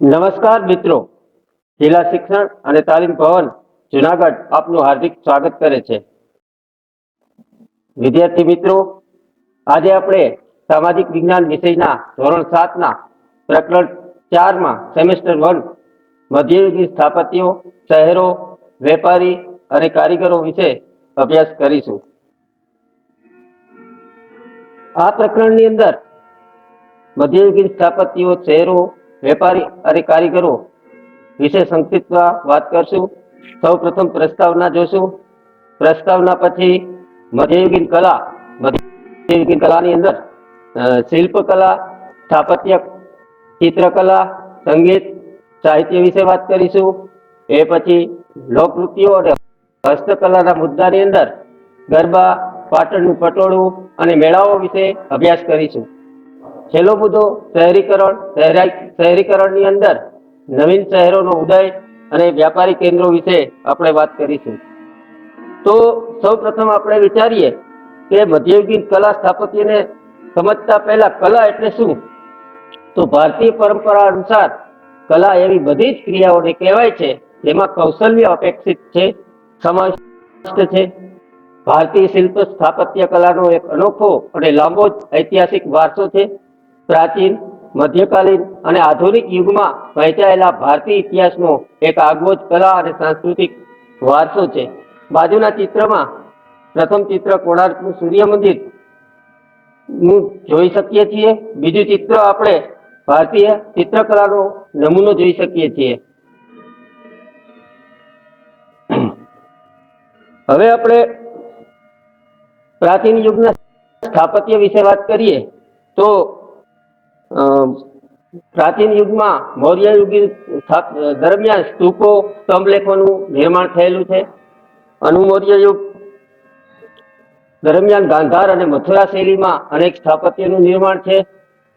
નમસ્કાર મિત્રો. જિલ્લા શિક્ષણ અને તાલીમ ભવન જુનાગઢ આપનું હાર્દિક સ્વાગત કરે છે. વિદ્યાર્થી મિત્રો, આજે આપણે સામાજિક વિજ્ઞાન વિષયના ધોરણ સાતના પ્રકરણ ચારમાં સેમેસ્ટર વન મધ્યયુગી સ્થાપત્યો, શહેરો, વેપારી અને કારીગરો વિશે અભ્યાસ કરીશું. આ પ્રકરણની અંદર મધ્યયુગીન સ્થાપત્યો, શહેરો વેપારી અને કારીગરો વિશે સંક્ષિપ્તમાં વાત કરશું. સૌ પ્રથમ પ્રસ્તાવના જોશું. પ્રસ્તાવના પછી મધ્યયુગીન કલા, મધ્યયુગીન કલાની અંદર શિલ્પકલા સ્થાપત્ય ચિત્રકલા, સંગીત, સાહિત્ય વિશે વાત કરીશું. એ પછી લોકનૃત્યો અને હસ્તકલાના મુદ્દાની અંદર ગરબા, પાટણનું પટોળું અને મેળાઓ વિશે અભ્યાસ કરીશું. છેલ્લો મુદ્દો, શહેરીકરણ શહેરીકરણની અંદર નવીન શહેરોનો ઉદય અને વ્યાપારી કેન્દ્રો વિશે આપણે વાત કરીશું. તો સૌ પ્રથમ આપણે વિચારીએ કે મધ્યયુગીન કલા સ્થાપત્યને સમજતા પહેલા કલા એટલે શું? તો ભારતીય પરંપરા અનુસાર કલા એવી બધી જ ક્રિયાઓને કહેવાય છે, જેમાં કૌશલ્ય અપેક્ષિત છે, સમાવિષ્ટ છે. ભારતીય શિલ્પ સ્થાપત્ય કલાનો એક અનોખો અને લાંબો ઐતિહાસિક વારસો છે. પ્રાચીન, મધ્યકાલીન અને આધુનિક યુગમાં વહેંચાયેલા ભારતીય ઇતિહાસનો એક આગવો કલા અને સાંસ્કૃતિક વારસો છે. બાજુના ચિત્રમાં પ્રથમ ચિત્ર કોણાર્કનું સૂર્ય મંદિર જોઈ શકીએ છીએ. બીજું ચિત્ર આપણે ભારતીય ચિત્રકલાનો નમૂનો જોઈ શકીએ છીએ. હવે આપણે પ્રાચીન યુગના સ્થાપત્ય વિશે વાત કરીએ તો પ્રાચીન યુગમાં મૌર્ય યુગી દરમિયાન સ્તૂપો સ્તંભલેખોનું નિર્માણ થયેલું છે. અનુમૌર્ય યુગ દરમિયાન ગાંધાર અને મથુરા શૈલીમાં અનેક સ્થાપત્યનું નિર્માણ છે.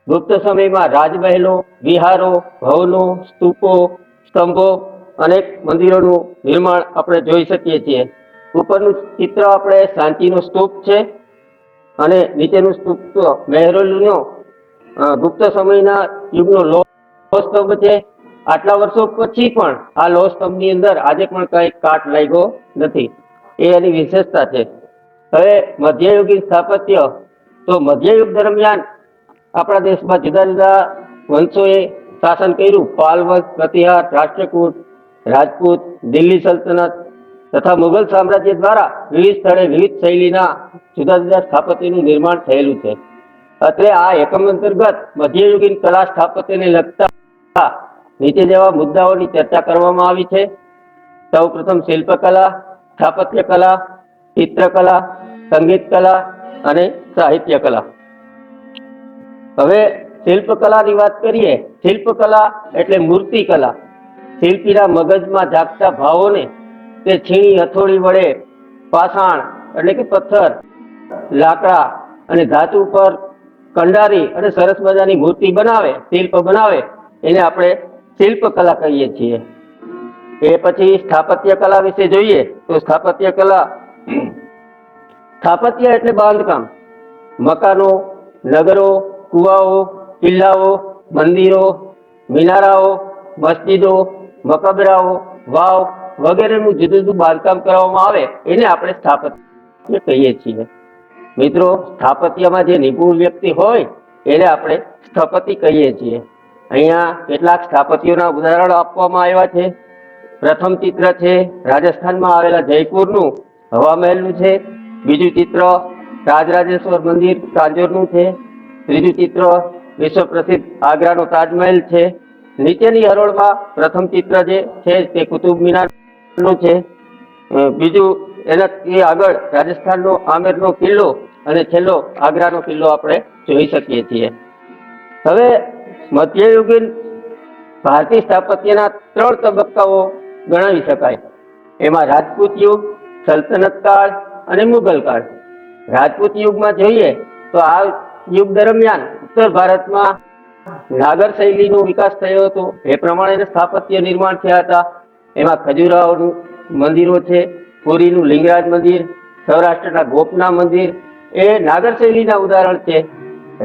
ગુપ્ત સમયમાં રાજમહેલો, વિહારો, ભવનો, સ્તૂપો, સ્તંભો અનેક મંદિરોનું નિર્માણ આપણે જોઈ શકીએ છીએ. ઉપરનું ચિત્ર આપણે શાંતિનો સ્તૂપ છે અને નીચેનું સ્તૂપ તો ગુપ્ત સમયના યુગનો લોહ સ્તંભ છે. આટલા વર્ષો પછી પણ આ લોહ સ્તંભની અંદર આજે પણ કઈ કાટ લાગ્યો નથી. એ એની વિશેષતા છે. હવે મધ્યયુગીન સ્થાપત્ય, તો મધ્યયુગ દરમિયાન આપણા દેશમાં જુદા જુદા વંશોએ શાસન કર્યું. પાલ વંશ પ્રતિહાર, રાષ્ટ્રકૂટ, રાજપૂત, દિલ્હી સલ્તનત તથા મુઘલ સામ્રાજ્ય દ્વારા વિવિધ સ્થળે વિવિધ શૈલીના જુદા જુદા સ્થાપત્યનું નિર્માણ થયેલું છે. અત્રે આ એકમ અંતર્ગત મધ્યયુગીન કલા સ્થાપત્યને લગતા નીચે જેવા મુદ્દાઓની ચર્ચા કરવામાં આવી છે. સૌ પ્રથમ શિલ્પકલા સ્થાપત્ય કલા ચિત્રકલા સંગીત કલા અને સાહિત્ય કલા હવે શિલ્પકલાની વાત કરીએ. શિલ્પકલા એટલે મૂર્તિ કલા શિલ્પીના મગજમાં જાગતા ભાવોને તે છીણી હથોડી વડે પાષાણ એટલે કે પથ્થર, લાકડા અને ધાતુ પર કંડારી અને સરસ મજાની મૂર્તિ બનાવે, શિલ્પ બનાવે, એને આપણે શિલ્પ કલા કહીએ છીએ. એ પછી સ્થાપત્ય કલા વિશે જોઈએ, તો સ્થાપત્ય કલા, સ્થાપત્ય એટલે બાંધકામ. મકાનો, નગરો, કુવાઓ, કિલ્લાઓ, મંદિરો, મિનારાઓ, મસ્જિદો, મકબરાઓ, વાવ વગેરેનું જુદું જુદું બાંધકામ કરવામાં આવે, એને આપણે સ્થાપત્ય કહીએ છીએ. મિત્રો, સ્થાપત્યમાં જે નિપુણ વ્યક્તિ હોય, એને આપણે સ્થપતિ કહીએ છીએ. અહીંયા કેટલાક સ્થાપત્યોના ઉદાહરણો આપવામાં આવ્યા છે. પ્રથમ ચિત્ર છે, રાજસ્થાનમાં આવેલા જયપુરનું હવા મહેલનું છે. બીજું ચિત્ર, રાજરાજેશ્વર મંદિર તાંજોરનું છે. ત્રીજું ચિત્ર વિશ્વ પ્રસિદ્ધ આગ્રાનો તાજમહેલ છે. નીચેની હરોળમાં પ્રથમ ચિત્ર જે છે, તે કુતુબ મિનારનું છે. બીજું બીજું એ આગળ રાજસ્થાનનો આમેરનો કિલ્લો અને છેલ્લો આગ્રાનો કિલ્લો આપણે જોઈ શકીએ છીએ. હવે મધ્યયુગીન ભારતીય સ્થાપત્યના ત્રણ તબક્કાઓ ગણાવી શકાય. એમાં રાજપૂત યુગ, સલ્તનત કાળ અને મુઘલ કાળ. રાજપૂત યુગમાં જોઈએ તો આ યુગ દરમિયાન ઉત્તર ભારતમાં નાગર શૈલીનો વિકાસ થયો હતો. એ પ્રમાણે સ્થાપત્ય નિર્માણ થયા હતા. એમાં ખજુરાહોનું મંદિરો છે, પુરીનું લિંગરાજ મંદિર, સૌરાષ્ટ્રના ગોપના મંદિર એ નાગર શૈલીના ઉદાહરણ છે.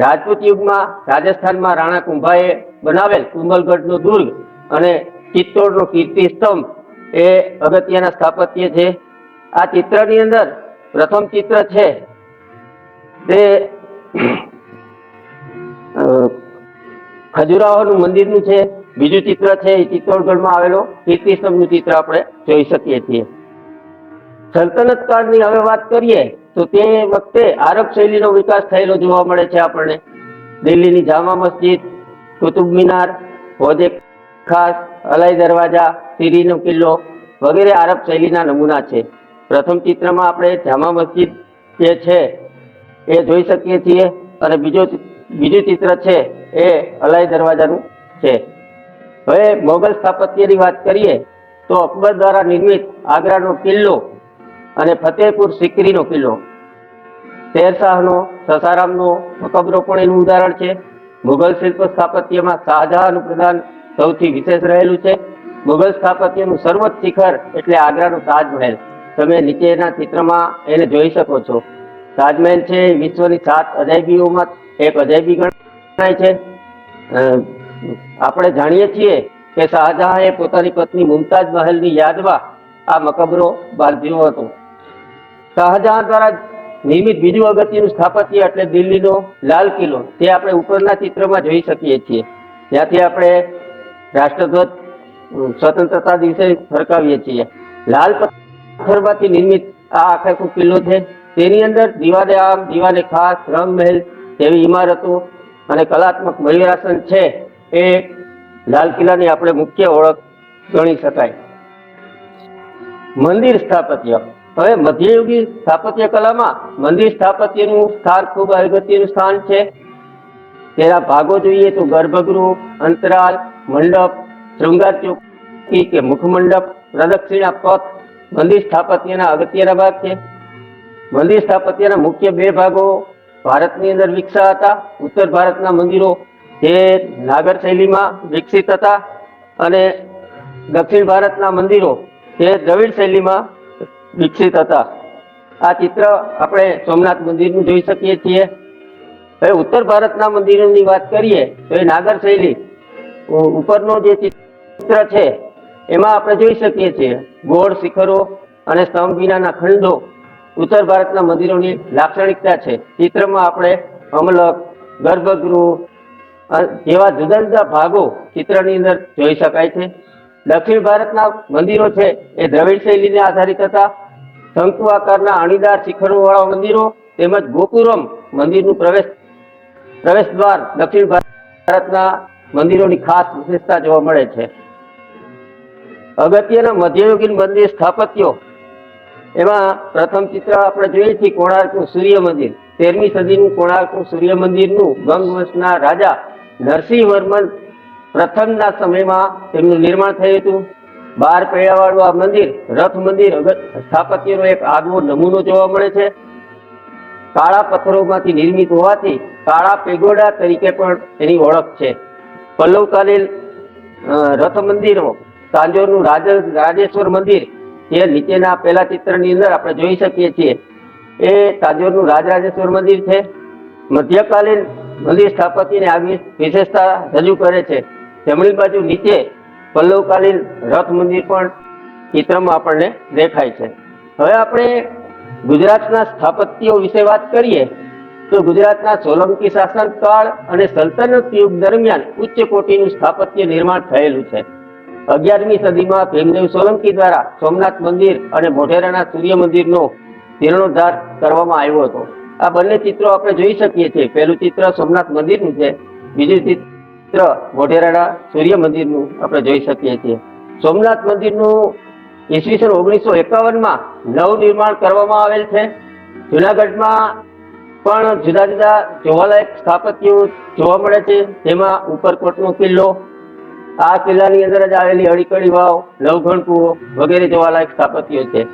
રાજપૂત યુગમાં રાજસ્થાનમાં રાણા કુંભાએ બનાવેલ કુંભલગઢનું દુર્ગ અને ચિત્તોડનો કીર્તિ સ્તંભ એ અગત્યના સ્થાપત્ય છે. આ ચિત્રની અંદર પ્રથમ ચિત્ર છે. તે ખજુરાહોનું મંદિરનું છે. બીજું ચિત્ર છે એ ચિત્તોડગઢમાં આવેલો. કીર્તિ સ્તંભનું ચિત્ર આપણે જોઈ શકીએ છીએ. સલ્તનત કાળની હવે વાત કરીએ તો તે વખતે આરબ શૈલીનો વિકાસ થયેલો જોવા મળે છે આપણને. દિલ્હીની જામા મસ્જિદ, કુતુબ મિનાર હોજે ખાસ, અલાઈ દરવાજા, સિરીનો કિલ્લો વગેરે આરબ શૈલીના નમૂના છે. પ્રથમ ચિત્રમાં આપણે જામા મસ્જિદ જે છે એ જોઈ શકીએ છીએ અને બીજો બીજું ચિત્ર છે એ અલાઈ દરવાજાનું છે. હવે મોગલ સ્થાપત્યની વાત કરીએ તો અકબર દ્વારા નિર્મિત આગ્રાનો કિલ્લો અને ફતેહપુર સિકરીનો કિલ્લો. શેરશાહનો, સસારામનો મકબરો પણ એનું ઉદાહરણ છે. મુઘલ શિલ્પ સ્થાપત્યમાં શાહજહાનું પ્રદાન સૌથી વિશેષ રહેલું છે. મુઘલ સ્થાપત્યનું સર્વોચ્ચ શિખર એટલે આગ્રાનો તાજમહેલ. તમે નીચેના ચિત્રમાં એને જોઈ શકો છો. તાજમહેલ છે વિશ્વની સાત અજાયબીઓમાં એક અજાયબી ગણાય છે. આપણે જાણીએ છીએ કે શાહજહાંએ પોતાની પત્ની મુમતાજ મહેલની યાદમાં આ મકબરો બાંધ્યો હતો. શાહજહાં દ્વારા નિર્મિત બીજું અગત્યનું સ્થાપત્ય એટલે દિલ્હીનો લાલ કિલ્લો. તે આપણે ઉપરના ચિત્રમાં જોઈ શકીએ છીએ. ત્યાંથી આપણે રાષ્ટ્રધ્વજ સ્વતંત્રતા દિવસે ફરકાવીએ છીએ. લાલ પથ્થરમાંથી નિર્મિત આ આખો કિલ્લો છે. તેની અંદર દીવાને આમ દીવાને ખાસ રંગ મહેલ જેવી ઇમારતો અને કલાત્મક મયુરાસન છે એ લાલ કિલ્લાની આપણે મુખ્ય ઓળખ ગણી શકાય. મંદિર સ્થાપત્ય. હવે મધ્યયુગી સ્થાપત્ય કલામાં મંદિર સ્થાપત્યનું સ્થાન ખૂબ અગત્યનું સ્થાન છે. તેના ભાગો જોઈએ તો ગર્ભગૃહ, અંતરાલ, મંડપ શૃંગાર ચોકી કે મુખમંડપ, પ્રદક્ષિણા, પથ, મંદિર સ્થાપત્યના અગત્યના ભાગ છે. મંદિર સ્થાપત્યના મુખ્ય બે ભાગો ભારતની અંદર વિકસા હતા. ઉત્તર ભારતના મંદિરો જે નાગર શૈલીમાં વિકસિત હતા અને દક્ષિણ ભારતના મંદિરો જે દ્રવિડ શૈલીમાં વિકસિત હતા. આ ચિત્ર આપણે સોમનાથ મંદિરનું જોઈ શકીએ છીએ. હવે ઉત્તર ભારતના મંદિરોની વાત કરીએ, તો એ નાગર શૈલી. ઉપરનો જે ચિત્ર છે, એમાં આપણે જોઈ શકીએ છીએ ગોળ શિખરો અને સ્તંભ વિનાના ખંડો. ઉત્તર ભારતના મંદિરોની લાક્ષણિકતા છે. ચિત્રમાં આપણે અમલક, ગર્ભગૃહ જેવા જુદા જુદા ભાગો ચિત્રની અંદર જોઈ શકાય છે. દક્ષિણ ભારતના મંદિરો છે, એ દ્રવિડ શૈલીને આધારિત હતા. શંકુ આકારના અણીદાર શિખરોવાળા મંદિરો તેમજ ગોકુરમ મંદિરનું પ્રવેશ પ્રવેશ દ્વાર દક્ષિણ ભારતના મંદિરોની ખાસ વિશેષતા જોવા મળે છે. અગત્યના મધ્યયુગીન મંદિર સ્થાપત્યો. એમાં પ્રથમ ચિત્ર આપણે જોઈએ છીએ કોણાર્કનું સૂર્ય મંદિર. તેરમી સદીનું કોણાર્કનું સૂર્ય મંદિરનું ગંગવંશના રાજા નરસિંહ વર્મન પ્રથમના સમયમાં તેમનું નિર્માણ થયું હતું. બાર પૈડાવાળું આ મંદિર, રથ મંદિર સ્થાપત્યનો એક આગવો નમૂનો જોવા મળે છે. કાળા પથ્થરોમાંથી નિર્મિત હોવાથી કાળા પેગોડા તરીકે પણ એની ઓળખ છે. પલ્લવકાલીન રથ મંદિરો તાંજોરનું રાજ રાજેશ્વર મંદિર જે નીચેના પહેલા ચિત્રની અંદર આપણે જોઈ શકીએ છીએ. એ તાંજોરનું રાજરાજેશ્વર મંદિર છે. મધ્યકાલીન મંદિર સ્થાપત્યની આવી વિશેષતા રજૂ કરે છે. જમણી બાજુ નીચે પલ્લવકાલીન રથ મંદિર પણ ચિત્રમાં આપણને દેખાય છે. હવે આપણે ગુજરાતના સ્થાપત્યો વિશે વાત કરીએ, તો ગુજરાતના સોલંકી શાસનકાળ અને સલ્તનત યુગ દરમિયાન ઉચ્ચ કોટીનું સ્થાપત્ય નિર્માણ થયેલું છે. અગિયારમી સદીમાં ભીમદેવ સોલંકી દ્વારા સોમનાથ મંદિર અને મોઢેરાના સૂર્ય મંદિરનો જીર્ણોદ્ધાર કરવામાં આવ્યો હતો. આ બંને ચિત્રો આપણે જોઈ શકીએ છીએ. પહેલું ચિત્ર સોમનાથ મંદિરનું છે, બીજું ચિત્ર મોઢેરાના સૂર્ય મંદિરનું આપણે જોઈ શકીએ છીએ. સોમનાથ મંદિરનું ઈસવીસન ઓગણીસો એકાવનમાં નવ નિર્માણ કરવામાં આવેલ છે. જુનાગઢમાં પણ જુદા જુદા જોવાલાયક સ્થાપત્યો જોવા મળે છે. જેમાં ઉપરકોટનો કિલ્લો, આ કિલ્લાની અંદર જ આવેલી અડીકડી વાવ લવઘણકુઓ વગેરે જોવાલાયક સ્થાપત્યો છે.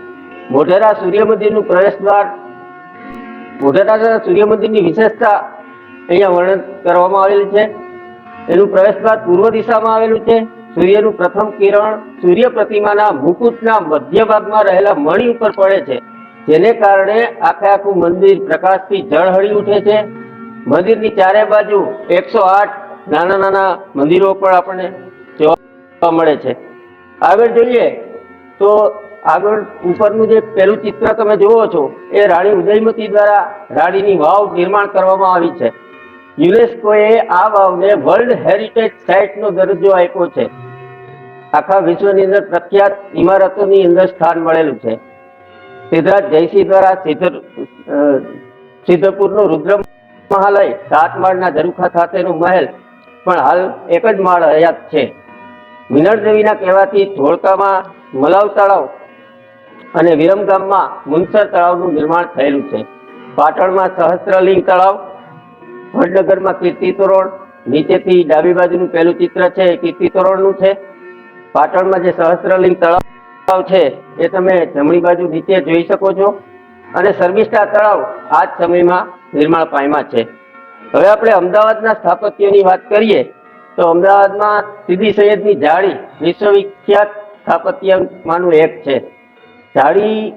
મોઢેરા સૂર્ય મંદિરનું પ્રવેશ દ્વાર મોઢેરા સૂર્ય મંદિરની વિશેષતા અહીંયા વર્ણન કરવામાં આવેલી છે. એનું પ્રવેશ દ્વાર પૂર્વ દિશામાં આવેલું છે. સૂર્યનું પ્રથમ કિરણ સૂર્ય પ્રતિમાના મુકુટના મધ્ય ભાગમાં રહેલા મણી ઉપર પડે છે. જેને કારણે આખે આખું મંદિર પ્રકાશથી ઝળહળી ઉઠે છે. મંદિરની ચારે બાજુ એકસો આઠ નાના નાના મંદિરો પણ આપણને જોવા મળે છે. આગળ જોઈએ તો આગળ ઉપરનું જે પહેલું ચિત્ર તમે જુઓ છો, એ રાણી ઉદયમતી દ્વારા રાણીની વાવ નિર્માણ કરવામાં આવી છે. યુનેસ્કોએ આ વાવને વર્લ્ડ હેરિટેજ સાઇટનો દરજ્જો આપ્યો છે. આખા વિશ્વની અંદર પ્રખ્યાત ઇમારતોની અંદર સ્થાન મળેલું છે. સિદ્ધરાજ જયસિંહ દ્વારા સિદ્ધપુરનું રુદ્ર મહાલય સાત માળના ઝરૂખા સાથેનો મહેલ પણ હાલ એક જ માળ હયાત છે. મિનળ દેવીના કહેવાથી ધોળકામાં મલાવ તળાવ અને વિરમગામમાં મુનસર તળાવનું નિર્માણ થયેલું છે. પાટણમાં સહસ્ત્રલિંગ તળાવ વડનગરમાં કીર્તિ તોરણ, નીચેથી ડાબી બાજુનું પહેલું ચિત્ર છે, એ કીર્તિ તોરણનું છે. પાટણમાં જે સહસ્ત્રલિંગ તળાવ છે, એ તમે જમણી બાજુ નીચે જોઈ શકો છો. અને સર્વિસ્ટા તળાવ આ જ સમયમાં નિર્માણ પામ્યા છે. હવે આપણે અમદાવાદના સ્થાપત્યની વાત કરીએ, તો અમદાવાદમાં સીધી સૈયદની જાળી વિશ્વવિખ્યાત સ્થાપત્યમાંનું એક છે. જાળી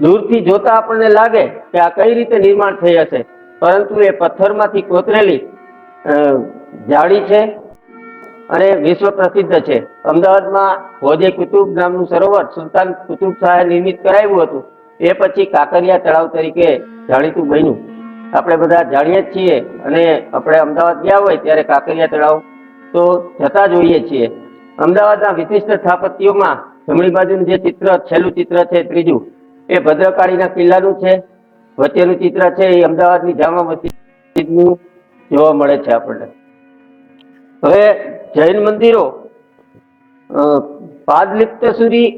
દૂરથી જોતા આપણને લાગે કે આ કઈ રીતે નિર્માણ થઈ હશે. પરંતુ એ પથ્થરમાંથી કોતરેલી જાળી છે અને વિશ્વ પ્રસિદ્ધ છે. અમદાવાદમાં હોજે કુતુબ નામનું સરોવર સુલતાન કુતુબ શાહે નિર્મિત કરાવ્યું હતું. એ પછી કાંકરિયા તળાવ તરીકે જાણીતું બન્યું. આપણે બધા જાણીએ જ છીએ અને આપણે અમદાવાદ ગયા હોય ત્યારે કાંકરિયા તળાવ તો જતા જોઈએ છીએ. અમદાવાદના વિશિષ્ટ સ્થાપત્યોમાં જમણી બાજુનું જે ચિત્ર, છેલ્લું ચિત્ર છે ત્રીજું, એ ભદ્રકાળીના કિલ્લાનું છે. વચ્ચેનું ચિત્ર છે એ અમદાવાદની જામા મસ્જિદનું જોવા મળે છે આપણને. હવે જૈન મંદિરો પાદલિપ્ત સુધી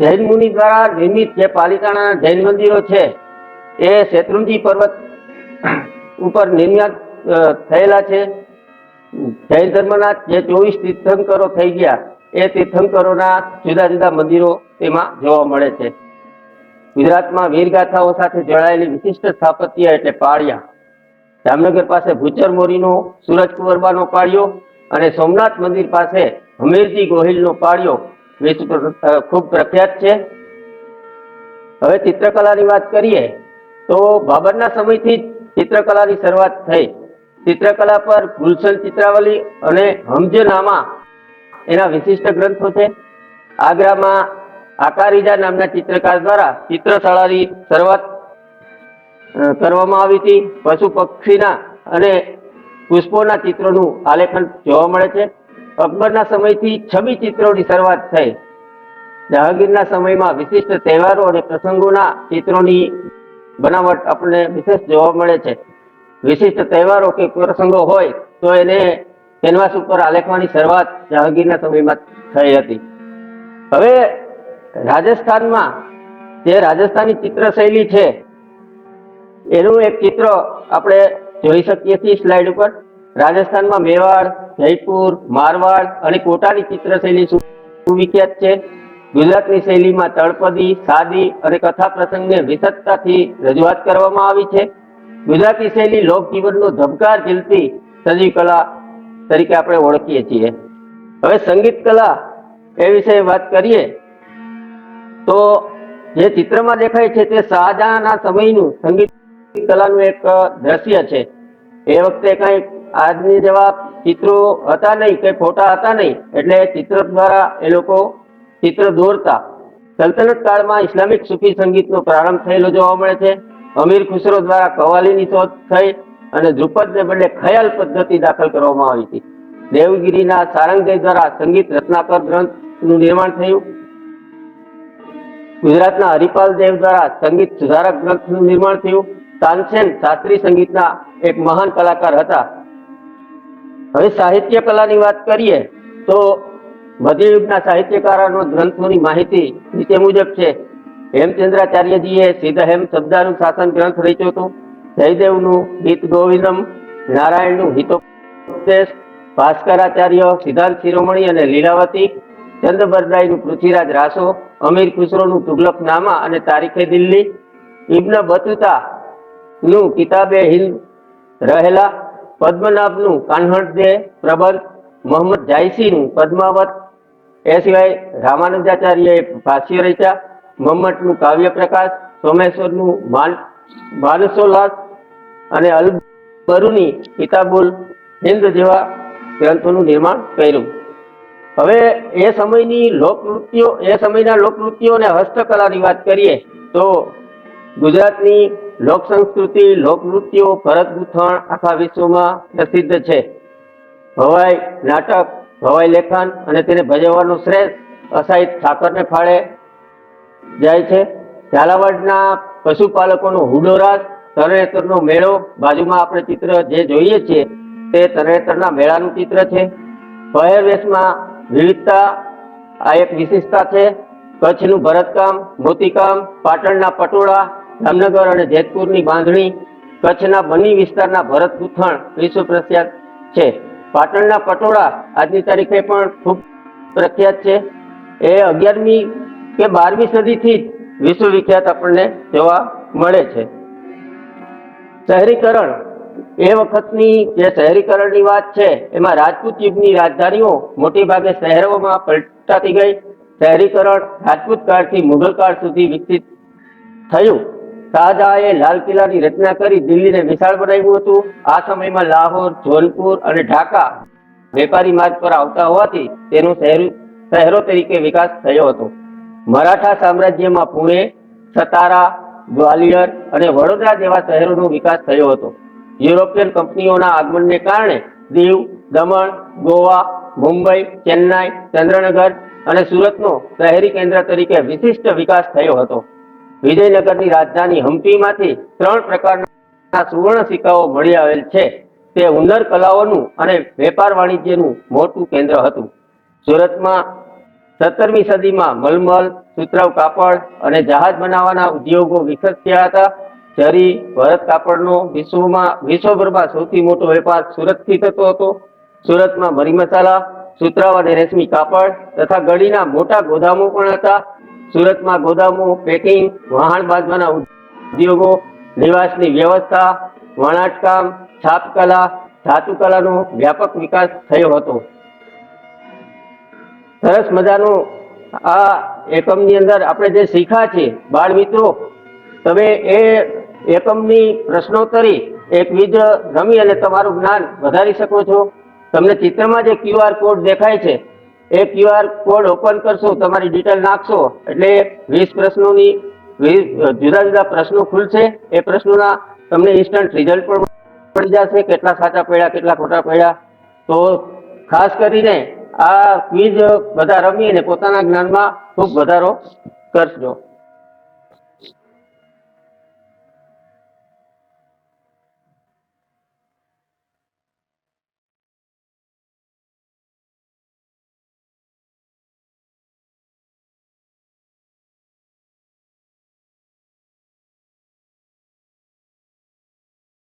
જૈન મુનિ દ્વારા નિર્મિત જે પાલિકાના જૈન મંદિરો છે, એ શેત્રુંજી પર્વત ઉપર નિર્માણ થયેલા છે. જૈન ધર્મના જે ચોવીસ તીર્થંકરો થઈ ગયા, એ તીર્થંકરોના જુદા જુદા મંદિરો તેમાં જોવા મળે છે. ગુજરાતમાં વીરગાથાઓ સાથે જોડાયેલી વિશિષ્ટ સ્થાપત્ય એટલે પાળિયા. જામનગર પાસે ભૂચર મોરીનો સુરજકુંવરબાનો પાળિયો અને સોમનાથ મંદિર પાસે હમીરજી ગોહિલનો પાળિયો વિશ્વ ખૂબ પ્રખ્યાત છે. હવે ચિત્રકલાની વાત કરીએ તો બાબરના સમયથી જ ચિત્રકલાની શરૂઆત થઈ. ચિત્રકલા પર ગુલશન ચિત્રાવલી અને હમજનામા એના વિશિષ્ટ ગ્રંથો છે. આગ્રામાં આકારીજા નામના ચિત્રકાર દ્વારા ચિત્રશાળાની શરૂઆત કરવામાં આવી હતી. પશુ પક્ષીના અને પુષ્પોના ચિત્રોનું આલેખન જોવા મળે છે. અકબરના સમયથી છબી ચિત્રોની શરૂઆત થઈ. જહાંગીરના સમયમાં વિશિષ્ટ તહેવારો અને પ્રસંગોના ચિત્રોની બનાવટ આપણને વિશેષ જોવા મળે છે. વિશિષ્ટ તહેવારો કે પ્રસંગો હોય તો એને કેનવાસ ઉપર આલેખવાની શરૂઆત જહાંગીરના સમયમાં થઈ હતી. હવે રાજસ્થાનમાં જે રાજસ્થાની ચિત્ર શૈલી છે, એનું એક ચિત્ર આપણે જોઈ શકીએ છીએ સ્લાઇડ ઉપર. રાજસ્થાનમાં મેવાડ, જયપુર, મારવાડ અને કોટાની ચિત્ર શૈલી સુવિખ્યાત છે. ગુજરાતની શૈલીમાં તળપદી, સાદી અને કથા પ્રસંગને વિશદતાથી રજૂઆત કરવામાં આવી છે. ગુજરાતી શૈલી લોકજીવનનો ધબકાર ઝીલતી સજીવ કલા તરીકે આપણે ઓળખીએ છીએ. હવે સંગીત કલા એ વિશે વાત કરીએ. તો જે ચિત્રમાં દેખાય છે તે શાહજહાંના સમયનું સંગીત કલાનું એક દ્રશ્ય છે. એ વખતે કઈ આજની જેવા ચિત્રો હતા નહીં, કઈ ફોટા હતા નહીં, એટલે ચિત્ર દ્વારા એ લોકો ચિત્ર દોરતા. સલ્તનત કાળમાં ઇસ્લામિક સૂફી સંગીતનો પ્રારંભ થયેલો જોવા મળે છે. અમીર ખુસરો દ્વારા કવાલીની શોધ થઈ અને ધ્રુપદને બદલે ખયાલ પદ્ધતિ દાખલ કરવામાં આવી હતી. દેવગીરીના સારંગદેવ દ્વારા સંગીત રત્નાકર ગ્રંથનું નિર્માણ થયું. ગુજરાતના હરિપાલ દેવ દ્વારા સંગીત સુધારક ગ્રંથનું નિર્માણ થયું. તાનસેન શાસ્ત્રીય સંગીતના એક મહાન કલાકાર હતા. હવે સાહિત્ય કલાની વાત કરીએ તો મધ્યયુગના સાહિત્યકારોનો ગ્રંથોની માહિતી નીચે મુજબ છે. હેમચંદ્રાચાર્યજીએ સિદ્ધહેમ શબ્દાનું શાસન ગ્રંથ રચ્યો હતો. જયદેવનું ગીત ગોવિંદમ, નારાયણનું હિતોપદેશ, ભાસ્કરાચાર્ય, સિદ્ધાંત શિરોમણી અને લીલાવતી ચંદ્રબરદાઈનું પૃથ્વીરાજ રાસો અમીર ખુસરોનું તુગલક નામા અને તારીખે દિલ્હી ઇબ્ન બતુતા નું કિતાબે હિન્દ રહેલા પદ્મનાભનું કાન્હડ દે પ્રબંધ મોહમ્મદ જાયસીનું પદ્માવત. એ સિવાય રામાનુજાચાર્યએ ભાષ્ય રચ્યા, મોહમ્મદનું કાવ્ય પ્રકાશ સોમેશ્વરનું માન, માનસોલ્લાસ અને અલ બરુની કિતાબુલ હિન્દ જેવા ગ્રંથોનું નિર્માણ કર્યું. હવે એ સમયની લોકનૃત્યો, એ સમયના લોકનૃત્યો અને હસ્તકલાની વાત કરીએ, તો ગુજરાતની લોક સંસ્કૃતિ, લોકનૃત્યો, ભરત ગૂંથણ આખા વિશ્વમાં પ્રસિદ્ધ છે. ભવાઈ નાટક, ભવાઈ લેખન અને તેને ભજવવાનો શ્રેષ્ઠ અસાહિત ઠાકરને ફાળે જાય છે. ઝાલાવાડના પશુપાલકોનો હુડોરાજ તરણેતરનો મેળો, બાજુમાં આપણે ચિત્ર જે જોઈએ છીએ તે તરણેતરના મેળાનું ચિત્ર છે. પહેરવેશમાં વિવિધતા, આ એક વિશેષતા છે. કચ્છનું ભરતકામ, મોતીકામ, પાટણના પટોળા, જામનગર અને જેતપુરની બાંધણી, કચ્છના બની વિસ્તારના ભરત ગૂંથણ વિશ્વ પ્રખ્યાત છે. પાટણના પટોળા આજની તારીખે પણ ખૂબ પ્રખ્યાત છે. એ અગિયારમી કે બારમી સદીથી જ વિશ્વ વિખ્યાત આપણને જોવા મળે છે. શહેરીકરણ એ વખતની જે શહેરીકરણની વાત છે, એમાં રાજપૂત યુગની રાજધાનીઓ મોટી ભાગે શહેરોમાં પલટાતી ગઈ. શહેરીકરણ રાજપૂત કાળથી મુઘલ કાળ સુધી વિકસિત થયું. શાહજહાએ લાલ કિલ્લાની રચના કરી દિલ્હીને વિશાળ બનાવ્યું હતું. આ સમયમાં લાહોર જોનપુર અને ઢાકા વેપારી માર્ગ પર આવતા હોવાથી તેનો શહેર, શહેરો તરીકે વિકાસ થયો હતો. મરાઠા સામ્રાજ્યમાં પુણે, સતારા, ગ્વાલિયર અને વડોદરા જેવા શહેરોનો વિકાસ થયો હતો. યુરોપિયન કંપનીઓના આગમનને કારણે દીવ, દમણ, ગોવા, મુંબઈ, ચેન્નાઈ, ચંદ્રનગર અને સુરતનો શહેરી કેન્દ્ર તરીકે વિશિષ્ટ વિકાસ થયો હતો. વિજયનગરની રાજધાની હમ્પીમાંથી ત્રણ પ્રકારના સુવર્ણ સિક્કાઓ મળી આવેલ છે. તે હુનર કલાઓનું અને વેપાર વાણિજ્યનું મોટું કેન્દ્ર હતું. સુરતમાં સત્તરમી સદીમાં મલમલ, સુતરાઉ કાપડ અને જહાજ બનાવવાના ઉદ્યોગો વિકસ્યા હતા. જરી ભરત કાપડનો વિશ્વમાં, વિશ્વભરમાં સૌથી મોટો વેપાર સુરતથી થતો હતો. સુરતમાં મરી મસાલા સુતરાવ અને રેશમી કાપડ તથા ગળીના મોટા ગોદામો પણ હતા. સુરતમાં ગોદામો, પેકિંગ વહાણ બાંધવાના ઉદ્યોગો, નિવાસની વ્યવસ્થા વણાટકામ છાપકલા, ધાતુકલાનો વ્યાપક વિકાસ થયો હતો. સરસ મજાનું આ એકમની અંદર આપણે જે શીખ્યા છે બાળ મિત્રો, તમે એ એકમની પ્રશ્નોત્તરી, એક વિજ રમી અને તમારું જ્ઞાન વધારી શકો છો. તમને ચિત્રમાં જે ક્યુઆર કોડ દેખાય છે, એ ક્યુઆર કોડ ઓપન કરશો, તમારી ડિટેલ નાખશો, એટલે વીસ પ્રશ્નોની જુદા જુદા પ્રશ્નો ખુલશે. એ પ્રશ્નોના તમને ઇન્સ્ટન્ટ રિઝલ્ટ પણ મળી જશે. કેટલા સાચા પડ્યા, કેટલા ખોટા પડ્યા. તો ખાસ કરીને આ ક્વિઝ બધા રમી અને પોતાના જ્ઞાનમાં ખૂબ વધારો કરજો.